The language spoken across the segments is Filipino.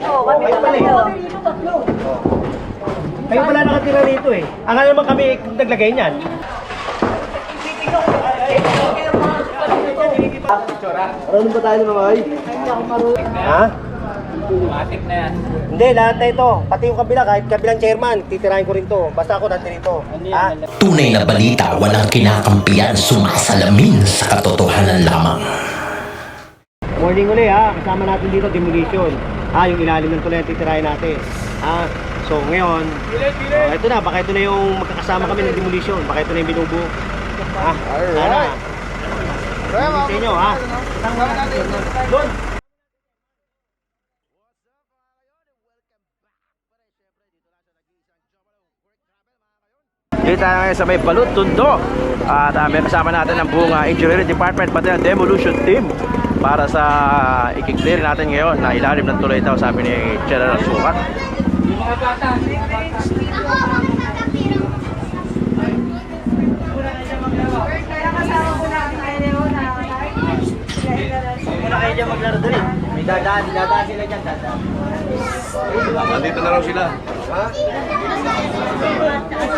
Oo, kami kayo pala eh. tatlo. Kayo pala nakatira rito eh. Ang alam naman kami naglagay niyan. Marunong ba tayo ng mga ay? Ha? Matik na yan. Hindi, lahat na ito. Pati yung kabila, kahit kabilang chairman, titirahin ko rin to. Basta ako nandito. Ha? Tunay na balita walang kinakampiyan sumasalamin sa katotohanan lamang. Morning uli ha, kasama natin dito demolition. Ha, yung ilalim ng tulay titirahin natin. Ha? So ngayon, oh, ito na, baka ito na yung magkakasama kami ng demolition. Baka ito na yung binubuo. Ha? Sana. Sa inyo ha. Doon. Dito tayo ngayon sa may Balut, Tundo. At uh, may kasama natin ang buong uh, Engineering Department pati ang Demolition Team para sa ikiklear natin ngayon na ilalim ng tuloy daw sabi ni General Sukat. Dadaan, dadaan sila dyan, dadaan. Nandito na raw sila.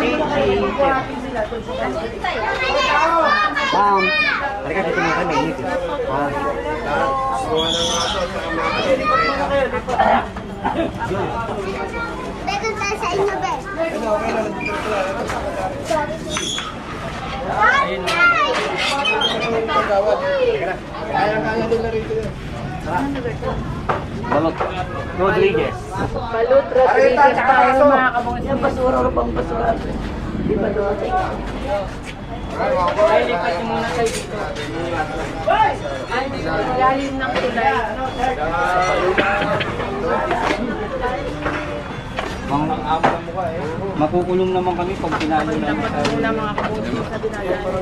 Si, si, Bam. Halika dito mga kami. Ha? Meron tayo sa inyo, Bes. Balot Rodriguez. Balut, Rodriguez, tayo mga kabungan. Yung basura, rupang basura. Di ba doon? Ay, lipat niyo muna kayo dito. Ay, lalim ng tulay. Makukulong naman kami pag pinalo Dapat muna mga kabungan sa dinadaan.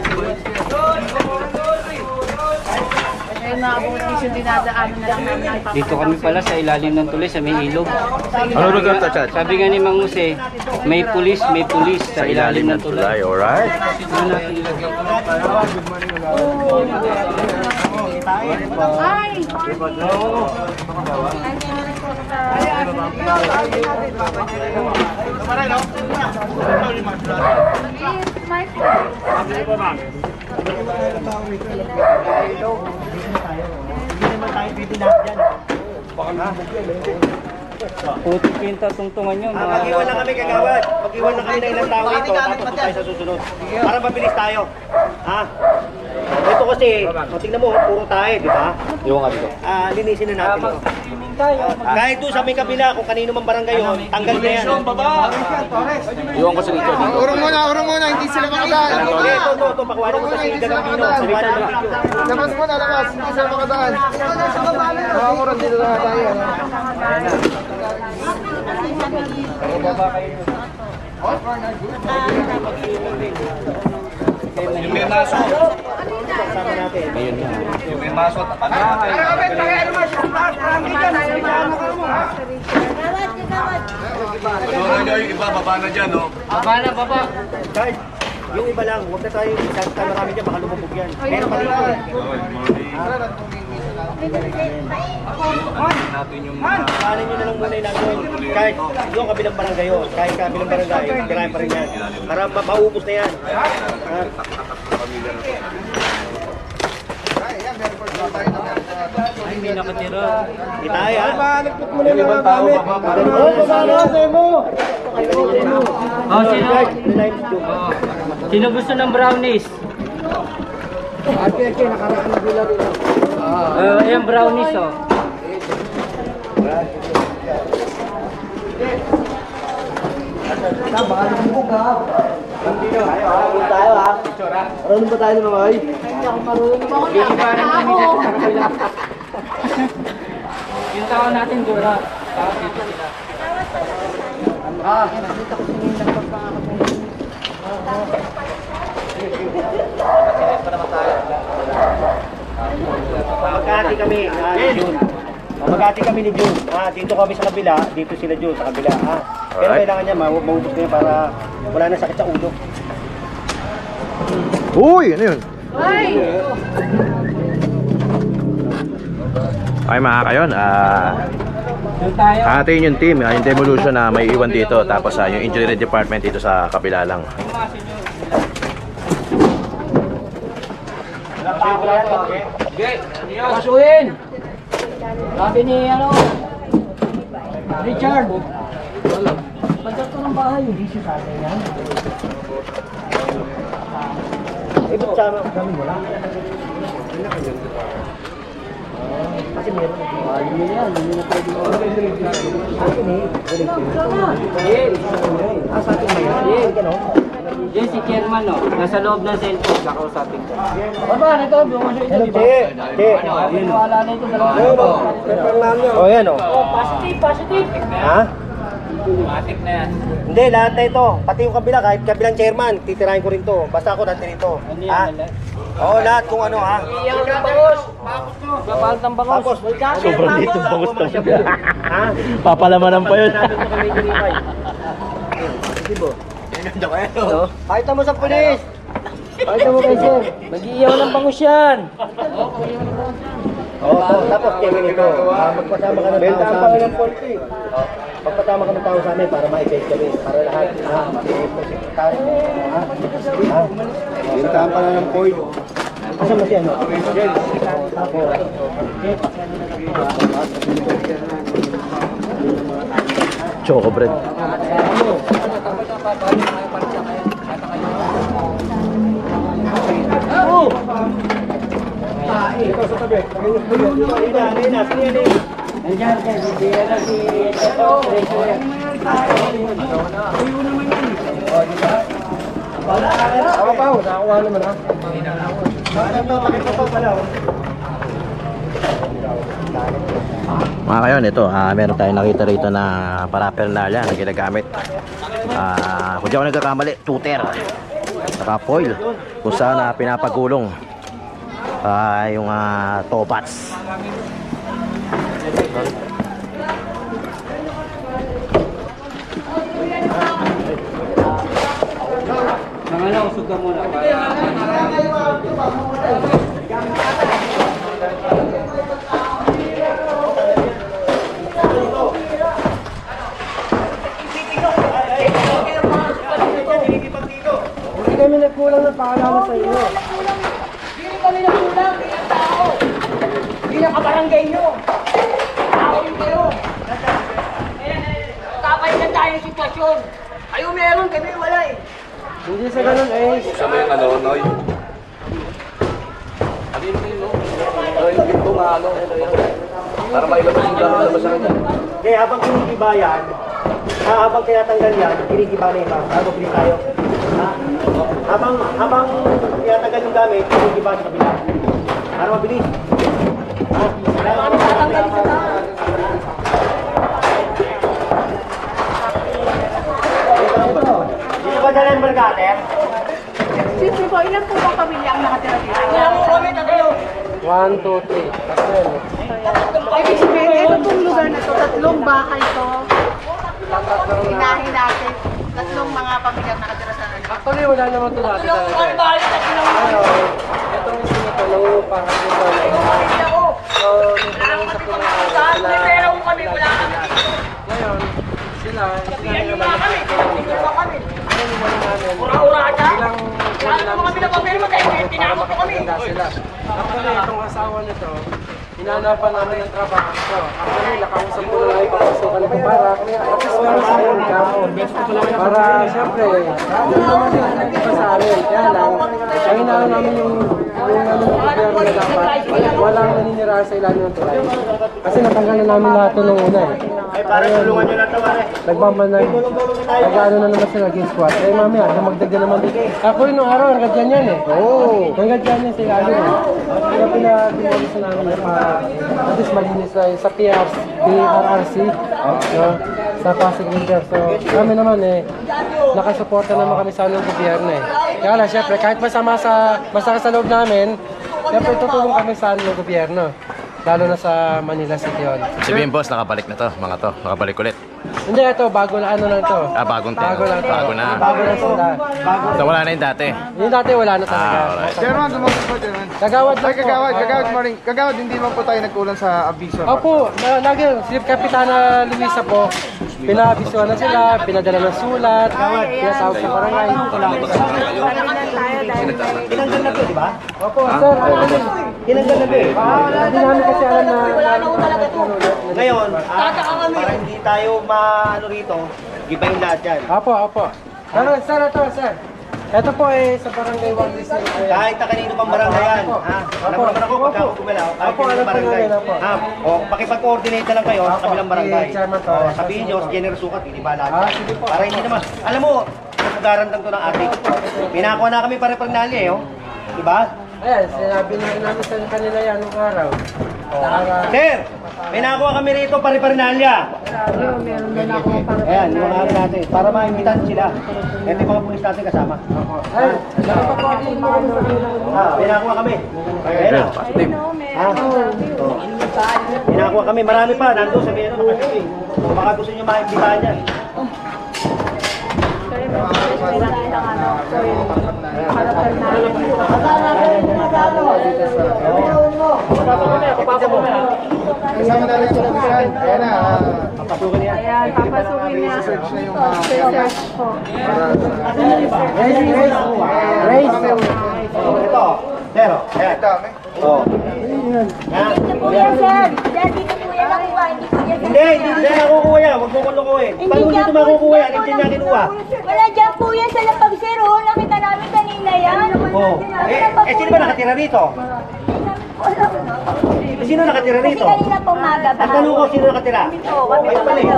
Kaya mga yung dinadaanan na lang namin. Dito kami pala sa ilalim ng tuloy sa may ilog. Ano lugar to, Chad? Sabi nga ni Mang Jose, may pulis, may pulis sa ilalim ng tulay. alright? Ay! Hindi naman tayo pwede lahat dyan. Putik pinta tungtungan nyo. Ah, Mga... mag-iwan na kami kagawad. Mag-iwan na kami ng ilang tao ito. Tapos tayo sa susunod. Para mabilis tayo. Ha? Ito kasi, o, tingnan mo, puro tayo, di ba? Yung ano dito. Ah, linisin na natin. Ah, kahit doon sa may kabila, kung kanino man barangay yun, tanggal na yan. Iwan ko sa dito. Urong muna, urong muna, hindi sila makadaan. Ito, ito, ito, pakuha mo sa siligan ng pino. Labas muna, labas, hindi sila makadaan. Mga mura, dito na tayo. Yung may maso. Kasama natin. Yung may maso. Panoran nyo yung iba, baba na dyan, no? Baba na, baba. Guys, yung iba lang, huwag na tayo, isasama marami dyan, baka lumubog yan. Pero malito eh. Natin yung mga... Paano nyo na lang muna ilagay. Kahit yung kabilang barangay yun, kahit kabilang barangay, kailangan pa rin yan. Para ma- maubos na yan. Ha? Ay, may nakatira. Di tayo ha? Nagput mo na lang ang gamit. Oo, pasano, sa mo. Oh, sino? Live joke. Sino gusto ng brownies? Ate, ate, nakaraan na sila rin. Uh, ayan, brownies, oh. Marunong ba tayo ng mga ay? Yung tao natin, Dora. Tao dito sila. Magkati kami, ah, ni June. Magkati kami ni June. Ah, dito kami sa kabila, dito sila June sa kabila. Ah. Pero Alright. kailangan niya ma- maubos na yan para wala na sakit sa ulo. Uy, ano yun? Ay! Okay mga kayon, ah. Hatiin yung team, ah, yung demolition na may iwan dito. Tapos ah, yung engineering department dito sa kabila lang. Pasuhin! Sabi ni ano, Richard. Bagat ko ng bahay. Hindi siya sa atin yan. Eh, ba't sa kami wala? Kasi meron. Hindi yan, hindi na pwede mo. Ah, sa atin ba yan? Ganun? Yan si Chairman, no? Nasa loob ng cellphone, kakausapin ko. Baba, ito, bumasyo ito, di ba? Che, che. Wala na ito, dalawa. Oh, yan oh. Positive, positive. Ha? Matik na yan. Hindi, lahat na ito. Pati yung kabila, kahit kabilang chairman, titirahin ko rin to. Basta ako natin ito. Ano yan, lahat? Oo, oh, lahat kung ano ha. Iyaw ng bangos. Bakos nyo. Kapal ng bangos. Sobrang dito bangos to. Ha? Papalamanan pa yun. Hindi po. Pakita mo sa pulis. Pakita mo kay sir. Mag-iiyaw ng bangos yan. Oo, tapos kaya ganito. Magpasama ka ng tao sa amin. Benta ang pangalan 40. Pagpatama ka ng tao sa amin para ma-guide kami, para lahat na ma-sekretary. Ah, ah. Ha? Ha? Bintahan pa lang ng point. Asa mo si ano? Ako. Choco bread. Oh! Ah, ito sa tabi. Ayun, ayun, ayun, ayun, ayun, ayun, Nandiyan si ano si Treasurer. Ako pa, nakakuha naman ha. Pakita pa pala. Mga kayon, ito, ah, meron tayong nakita rito na paraphernalia na ginagamit. Ah, kung di ako nagkakamali, tuter. Saka foil. Kung saan na pinapagulong ah, yung ah, topats. Ano, usog ka muna. Hindi kami nagkulang ng paalala sa inyo. Hindi kami nakulang, hindi ang tao. Hindi ang kabarangay nyo. Tao yung kayo. Kakay na tayo sitwasyon. Kayo meron, kami wala eh. Hindi sa ganun eh. Sa may ano, Noy. Noy, ito nga ano. Para mailabas yung gano'n na basa niya. Hindi, habang kinikiba yan, ha, habang tinatanggal yan, kinikiba na iba. Bago bilis tayo. Ha? Habang, habang tinatanggal yung gamit, kinikiba sa kabila. Para mabilis. Ha? Kailangan kami tatanggal sa Dito ba bargater? Siyempre po, ilan po bang pamilya ang nakatira dito? Ilan po kami, tatlo. One, two, three. Ibig sabihin, ito pong lugar na to, tatlong bahay to. Hinahin natin. Tatlong mga pamilya ang nakatira sa ano. Actually, wala naman ito dati Tatlong mga bahay, tatlong Pero, ito mismo ito, nangungupahan dito. So, kami pamilya. May pera ko kami, wala kami dito. ngayon, sila, yung mga kami, dito Ura-ura ka? Lalo mo kami na papel mo dahil tinakot mo kami. sila. Actually, itong asawa nito, hinanapan namin ng trabaho ito. Actually, nakausap ko na lang ipapasukan ko para Para, syempre, yun naman yung iba sa amin. Kaya lang, ang inaano namin yung yung ano ng gobyerno na dapat walang naninirahan sa ilalim ng tulay. Kasi natanggal na namin lahat ito nung una eh. Ay, para tulungan nyo na ito, pare. Nagmamanag, nag-ano na naman sila against squad. Eh, mamaya, dumagdag na naman dito. Ako rin nung araw, hanggang dyan yan eh. Oo. Hanggang dyan yan sa ilalim eh. Kaya pinag-demolish na namin eh, para at least malinis na yun sa PRC, PRRC, no? Sa Pasig River. So, kami naman eh, nakasuporta naman kami sa anong gobyerno eh. Kaya lang, syempre, kahit masama sa, masaka sa loob namin, syempre tutulong kami sa anong gobyerno. Lalo na sa Manila City Hall. Sabihin boss, nakabalik na to, mga to. Nakabalik ulit. Hindi, ito, bago na ano lang to. Ah, bagong te. Bago lang to. Bago na. Bago lang sila. So, wala na yung dati. Yung dati wala na talaga. Ah, alright. Chairman, dumapit po, Chairman. Kagawad lang Ay, kagawad, po. kagawad, morning. Kagawad, hindi naman po tayo nagkulang sa abiso. Opo, na, lagi, si Kapitana Luisa po, pinabisuan na sila, pinadala ng sulat, pinatawag sa barangay. Na di ba? Opo, sir, ano yun? Tinanggal na to eh. Hindi namin kasi alam na... Wala na ko talaga to. Ngayon, ah, para hindi tayo ma-ano rito, iba yung lahat yan. Opo, opo. Pero, sir, ito, sir. Ito po eh, sa barangay 1 Rizal. Kahit na kanino pang barangay yan. Ha? Alam mo naman ako, pagka ako gumalaw, kahit kanino alam barangay. opo. Ha? O, pakipag-coordinate na lang kayo sa kabilang barangay. O, sabihin nyo, si General Sukat, hindi ba lahat? Ah, sige po. Para hindi naman, alam mo, nasugaran lang to ng ating. Pinakuha na kami pare-parnalya eh, oh. Di ba? Ayan, sinabi na rin namin sa kanila yan nung araw. Para... Sir, may nakuha kami rito pare-parnalya. Ayan, yung mga natin, para maimbitahan sila. Ito yung mga pulis natin kasama. Ay. Ha, may nakuha kami. Ayan na. Ha? Oh. May nakuha kami, marami pa. Nandun sa nakasiping. So, baka gusto nyo maimbitahan yan. Kasama na rin sa opisan. Ayan na. ah, Papasukin yan. Ayan, papasukin niya. Search na yung mga... Search po. Raise. Raise. Oh, ito. Zero. Ayan. Dami. Oh. Yan. Kuya, sir. Dad, dito kuya nakuha. Hindi kuya sir. Hindi, hindi hindi nakukuha yan. Huwag mo kulukuhin. Paano dyan dito makukuha yan? Hindi na kinuha. Wala dyan po yan sa lapag, sir. Oh, nakita namin kanina yan. Oh. Eh, eh, sino ba nakatira rito? Eh, Sino nakatira Kasi rito? kanina po maga pa. Ang tanong ko, sino nakatira? Oo, kami Kayo pala eh.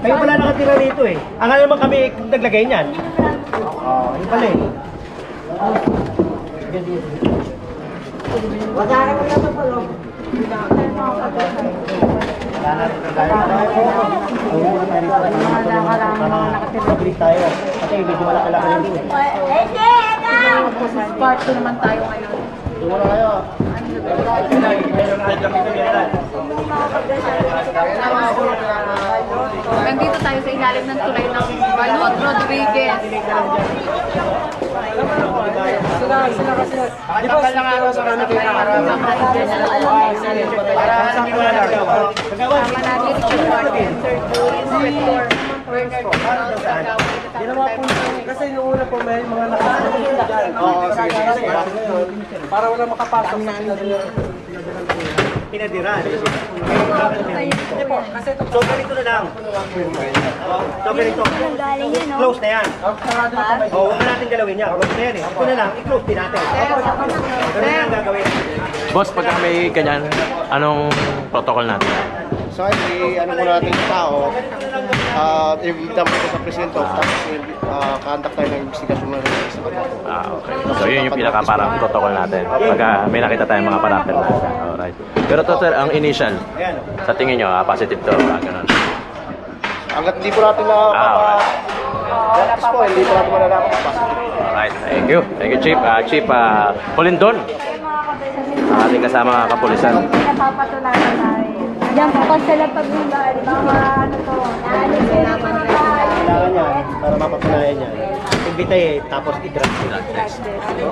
Kayo pala nakatira rito eh. Ang alam naman kami naglagay niyan. Oo, yun pala eh. Wala na rin tayo. Mabilis tayo. Kasi medyo malaki-laki. Eh, sir, ito. Part 2 naman tayo ngayon. Tumulong kayo. Nandito tayo sa ilalim ng tulay ng Balot Rodriguez. Sila, sila kasi. Di ba sa araw sa kami kayo nakaraan? Para sa amin wala na. Tama natin si Martin, Sir. Ginawa po nung- kasi nung una po may mga nakasalit dyan. Oo, sige, sige. Para wala makapasok sa kanila. Pinadiran. Hindi po, kasi ito So ganito na lang. So ganito. Close na yan. Oo, huwag na natin galawin yan. Close na yan eh. Ito na lang, i-close din natin. Ganun na lang gagawin. Boss, pagka may ganyan, anong protocol natin? So, i ano mo natin sa tao, ah, i-invita mo ko sa presidente, tapos uh, contact tayo ng investigasyon mo sa kanila. Ah, okay. So, yun yung pinaka parang protocol natin. Pagka may nakita tayong mga parapel na. Alright. Pero to, sir, ang initial, sa tingin nyo, ah, positive to, ah, ganun. Hanggat hindi po natin na Ah, Tapos po, hindi po natin malalaman kung. Alright, thank you. Thank you, Chief. Ah, Chief uh, Polindon. Ang ating kasama kapulisan. Napapatunayan tayo. Diyan po kasi ng bahay. Mga ano to. Ano sir, mga bahay. Kailangan yan, para mapatunayan yan. Imbitahin, tapos i-drug test. Sabi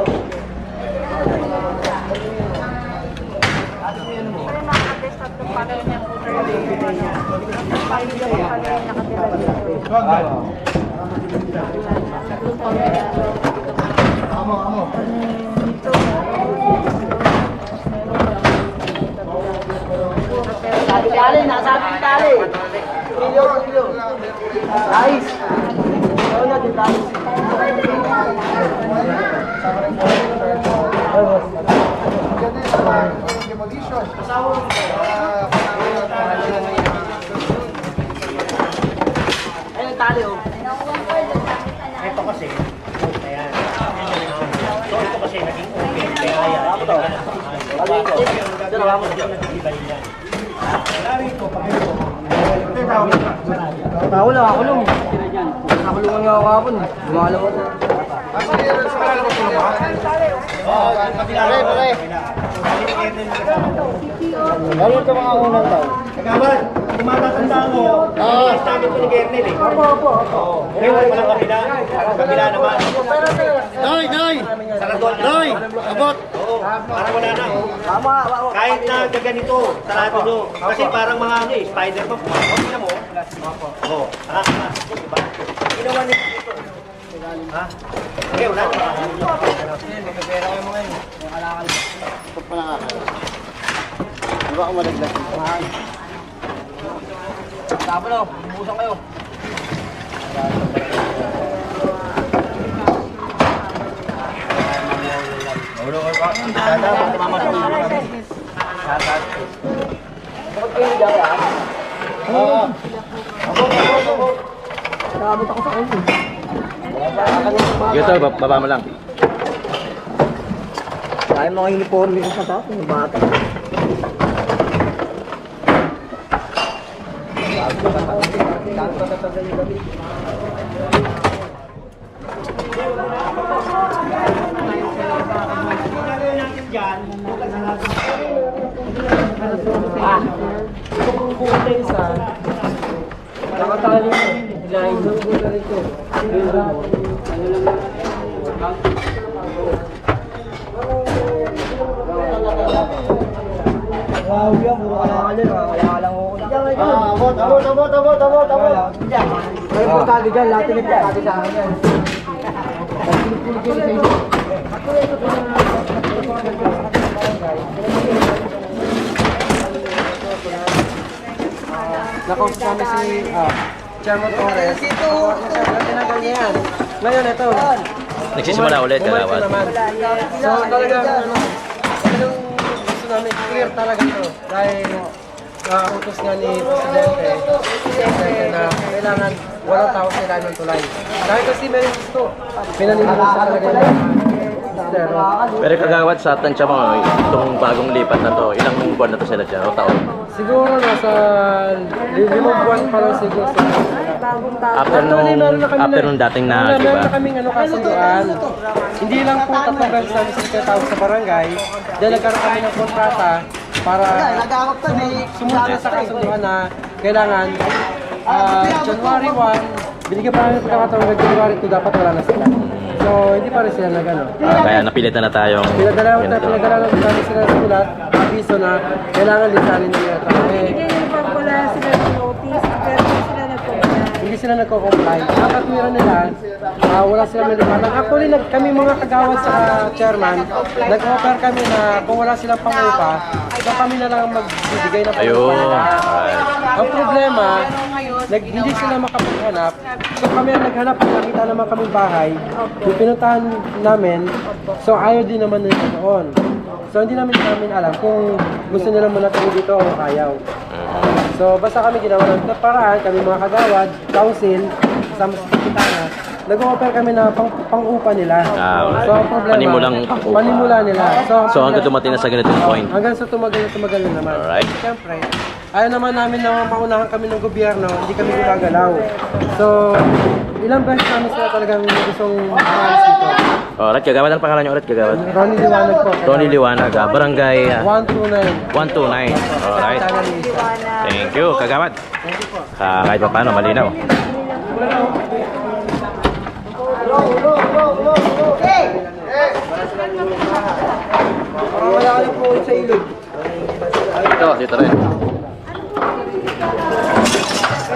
tali, nasabi tali. Ayos. Ikaw na, di ba? Demolition. Ayun, tali, oh. Ito kasi, close na yan. So ito kasi naging okay. Kaya yan. Ito. Dalawa mo na nag-ibalik yan. Lari ko, pakito. Bawal ako kulong. Nakulungan nga ako hapon. Lumalaw ako. Asa yun sa kanila mo tulungan? Oo, pare, pare. kernel na kasama ko. Lalo ito mga unang taon. Kagawad, kung matatanda mo, ah, namin ko ni kernel eh. Opo, opo. Oo. Ngayon, walang kabila. Kabila naman. Noy, Noy! Saradol na. Noy! Abot! Parang wala na. Kahit na gaganito, sarado nyo. Kasi parang mga ano eh, Spider-Man. Pumasok na mo. Oo, sarado na. Diba? Ginawa nila dito. Ha? Okay, wala na. Ito pa nakakala. Di ba ako malaglag? Dito, baba mo lang. Tayo mga uniforme ko sa tapo, yung bata. Nakatali mo. Line. Ano rito? Ano lang Ah, abot, abot, abot, abot, abot, abot! May importante dyan, lahat yung importante sa akin yan. Nakausap namin si ah, Chairman Torres. Ito! Tinagal niya yan. Ngayon, ito. Nagsisimula ulit, naman. So, talagang, ano, talagang gusto namin clear talaga ito. Dahil uh, utos nga ni Presidente, Presidente na kailangan walang tao ilalim ng tulay. Dahil kasi meron gusto, pinaniniwala sa talaga yung Pero, kagawad sa tansya mo, itong bagong lipat na to, ilang buwan na to sila dyan, o taon? siguro nasa li- limang buwan pa lang siguro. After nung, meron after nung dating na, di Meron ba? na kaming ano kasunduan. Hindi lang po tatlong sila tawag sa barangay. Dahil nagkaroon kami ng kontrata para sumunod sa kasunduan na kailangan ah, January 1, binigyan pa namin pagkakataon ng January 2, dapat wala na sila. So, hindi pa rin sila nag-ano. Ah, kaya napilitan na tayong Pinadala na ganito. pinadala na namin sila ng sulat, abiso na kailangan lisanin nila ito. Eh, wala sila ng notice, pero hindi sila nagpunta. hindi sila nagko-comply. Ang katwiran nila, ah, wala sila may liwanag. Actually, nag, kami mga kagawad sa chairman, nag-offer kami na kung wala silang pangupa, so kami na lang magbibigay ng Ayun. pangupa. Alright. Ang problema, nag, hindi sila makapaghanap. So kami ang naghanap, nakita naman kami bahay. Yung pinuntahan namin, so ayaw din naman nila doon. So hindi namin namin alam kung gusto nila muna kami dito o ayaw. So basta kami ginawa ng paraan, kami mga kagawad, council, kasama sa kapitana, nag-offer kami na pang, pang-upa nila. Ah, okay. So ang problema, Panimulang pang-upa. Panimula nila. So, ang So hanggang dumating na sa ganitong point. Hanggang sa tumagal na tumagal na naman. Alright. Siyempre, ayaw naman namin na maunahan kami ng gobyerno, hindi kami gumagalaw. So, ilang beses namin sila talagang gustong umalis dito. Alright, kagawad, ang pangalan niyo ulit, kagawad? Ronnie Liwanag po. Tony Liwanag, ah, barangay ah, 129. 129. Alright. Kapitana Luisa. Thank you, kagawad. Ah, kahit pa paano, malinaw. Parang wala ka lang po sa ilog. Ito, dito rin. Sabi naman po, talaga wala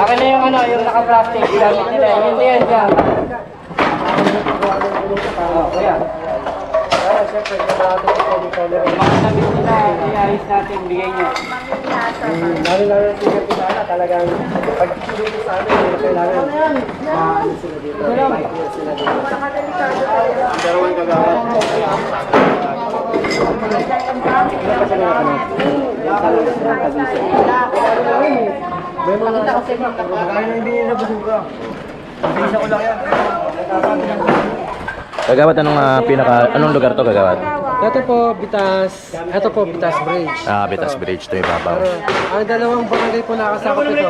Akin na yung ano, yung naka-plastic. Gamit nila. Yun din dyan. Mga damit nila, iayos natin, bigay nyo. Lalo lalo sa kapitana, talagang pag dito sa amin, kailangan maano sila dito. Fight sila dito. May. Kagawad, anong ah, pinaka, anong lugar to, kagawad? Ito po, Bitas. Ito po, Bitas Bridge. Ah, Bitas Ito. Bridge, ito yung babaw. Pero, ang dalawang barangay po nakasakop ito.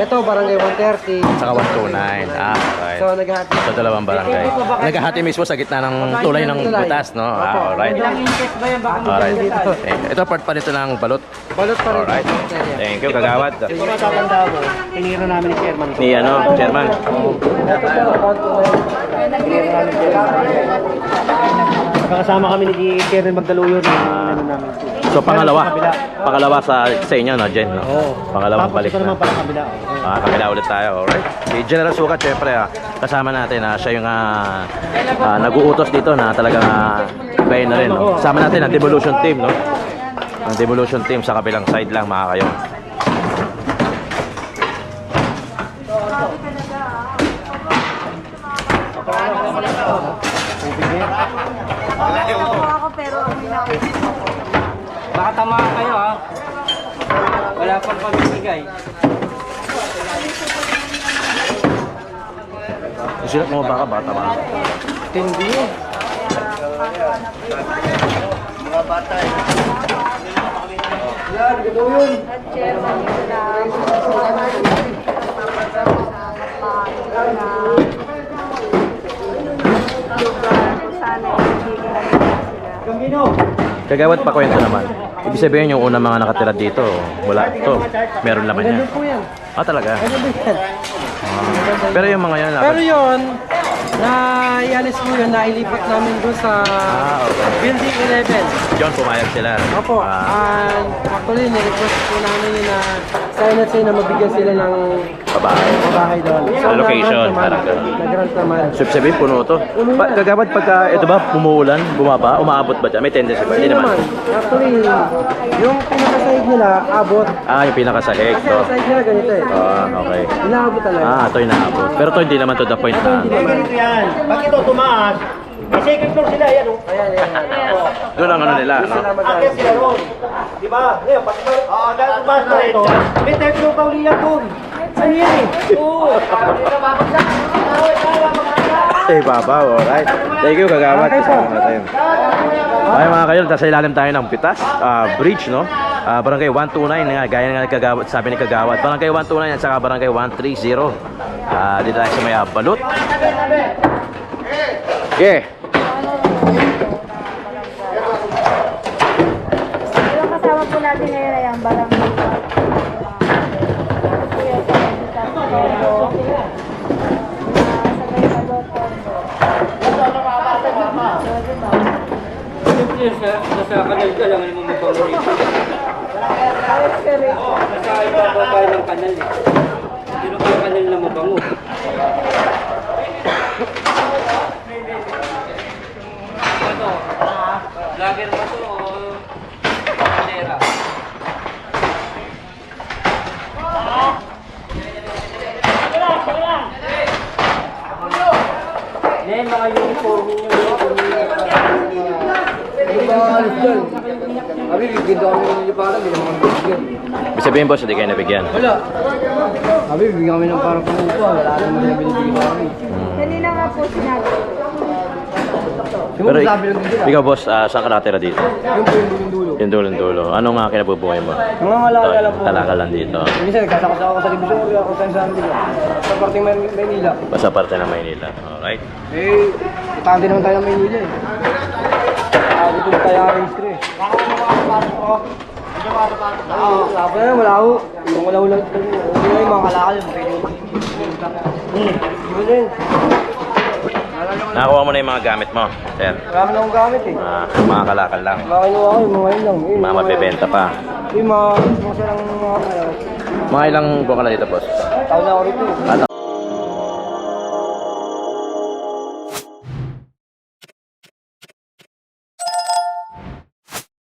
Ito, barangay 130. Saka 129. Ah, right. So, naghahati. Sa dalawang barangay. Naghahati mismo sa gitna ng tulay ng butas, no? Ah, alright. Ilang inches ba yan? Baka Alright. Dito. Eh, Ito part pa nito ng balot. Balot pa rin. Alright. Thank you, kagawad. Kung matatanda mo, tinira namin ni Chairman. Ni ano, chairman. Magkakasama kami ni Chairman Magdaluyod ng ano namin. So pangalawa, pangalawa sa sa inyo no, Jen, no? Oo. Pangalawang Tapos balik ito na. naman para kabila. Ah, kabila ulit tayo. Alright. Si General Sukat, syempre, ah, kasama natin, ah, siya yung ah, ah, nag-uutos dito na talagang uh, na rin. No? Kasama natin ang Devolution Team, no? Ang Devolution Team sa kabilang side lang, mga kayo. Baka tamaan kayo ha. Wala pang pamimigay. Sila mo baka bata ba? Tindi. Chairman nyo lang. Sana hindi nila sila. Kagawad pa kwento naman. Ibig sabihin yung unang mga nakatira dito, wala ito. Meron naman yan. Ganun po yan. Ah, talaga? Pero yung mga yan, Pero yun, na ialis po yun, nailipat namin doon sa Ah, okay. Building 11. John, pumayag sila. Opo, Ah, and actually, nirequest po namin yun na sign at say na mabigyan sila ng babae. bahay doon. Sa location, parang ganun. Nag-grant naman. So, ibig sabihin, puno to. Pa, kagawad, pagka, ito ba, umuulan, bumaba, umaabot ba dyan? May tendency ba? Hindi naman. naman. Actually, yung pinakasahig nila, abot. Ah, yung pinakasahig Kasi to. ang sahig nila ganito eh. Ah, okay. Inaabot talaga. Ah, ito yung naabot. Pero to hindi naman to the point na. Eh, ganito yan. Pag ito tumaas, may second floor sila, yan. oh. Ayan, ayan. ayan. Doon ang ano nila, no? Sila Akyat mag- sila roon. Di ba? Ngayon, pag ah, dahil tumaas na ito, may floor pa uli yan doon. Ano yan eh? Oo. Eh, babaw, alright. Thank you, kagawad. Kasama natin. Ay mga kayo, nasa ilalim tayo ng Pitas ah, Bridge, no? Ah, barangay 129 nga, gaya nga ni kagawad, sabi ni kagawad. Barangay 129 at saka barangay 130. Ah, dito tayo sa may ah, Balut. Yeah. Natin ngayon ay ang barangay. Kuya sa Kapitan Pero, sa may Paloton. Siyempre, sa, nasa kanal ka lang, ano mo mabangunin. Nasa ibabaw tayo ng kanal eh. Pero yung kanal na mabango. Ano? Vlogger ba to o bandera? Yan, mga uniform ninyo. Abi, bigyan daw kami ng niliparan, hindi naman bigyan. Ibig sabihin boss, hindi kayo nabigyan. Wala. Abi, bigyan kami ng parang kumuha, wala naman na binibigyan kami. Kanina nga po sinabi. Pero ik- ikaw boss, ah, saan ka nakatira dito? Yung po yung dulo. Yung dulo-dulo. Ano nga kinabubuhay mo? Mga malaka lang po. Talaka lang dito. Minsan nagkasakasama ako sa Divisoria, ako sa San Diego. Sa parting Man- Maynila. Basta parte ng Maynila. Alright. Eh, itante naman tayo ng Maynila eh. Ah, dito na tayo ang registry eh. Oo, sabi na, wala ho. Kung wala lang, na yung mga kalakal. Hmm, yun din. Nakakuha mo na yung mga gamit mo, sir. Marami na akong gamit eh. Ah, mga kalakal lang. Mga kinuha ko, yung mga yun lang. Eh, Mga mabebenta pa. Yung mga, mga silang mga, ano, Mga ilang buwan ka na dito, boss? taon na ako rito. Ano?